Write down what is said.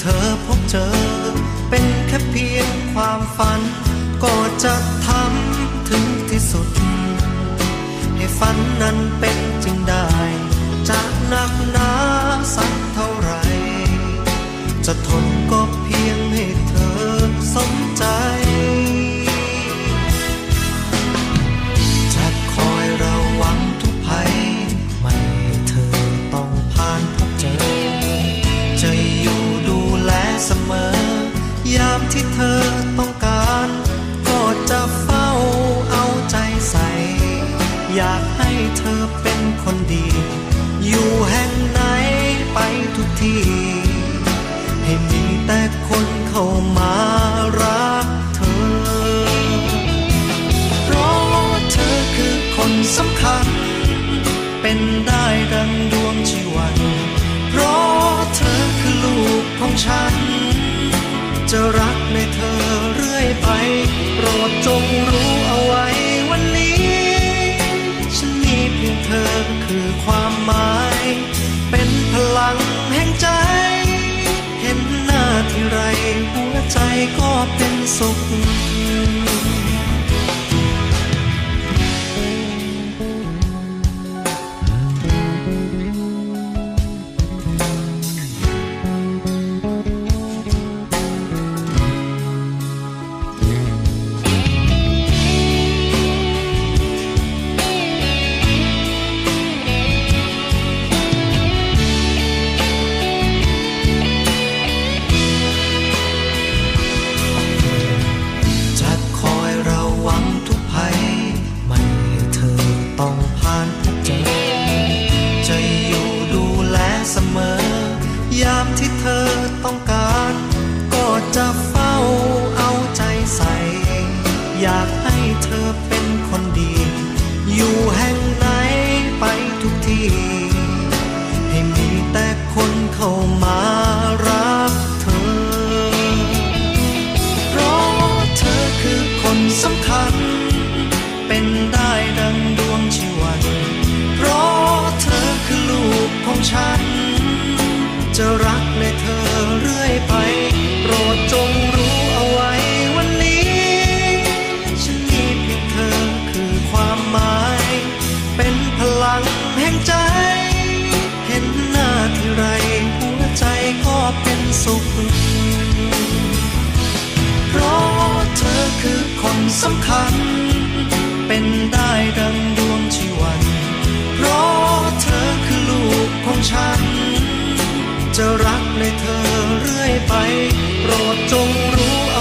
เธอพบเจอ เป็นแค่เพียงความฝัน ก็จะทำถึงที่สุด ให้ฝันนั้นเป็นจริงได้จะหนักหนาสักเท่าไร จะทนก็ คัญเป็นได้ดังดวงชีวัน เพราะเธอคือลูกของฉัน จะรักในเธอเรื่อยไป โปรดจงรู้เอาไว้วันนี้ ฉันมีเพียงเธอคือความหมาย เป็นพลังแห่งใจ เห็นหน้าที่ไรหัวใจก็เป็นสุข อเป็นคนดี อยู่แห่งไหนไปทุกที่ให้มีแต่คนเข้ามารักเธอ เพราะเธอคือคนสำคัญ เป็นได้ดังดวงชีวัน เพราะเธอคือลูกของฉัน จะรัก เป็นสุข เพราะเธอคือคนสำคัญ เป็นได้ดังดวงชีวัน เพราะเธอคือลูกของฉัน จะรักในเธอเรื่อยไป โปรดจงรู้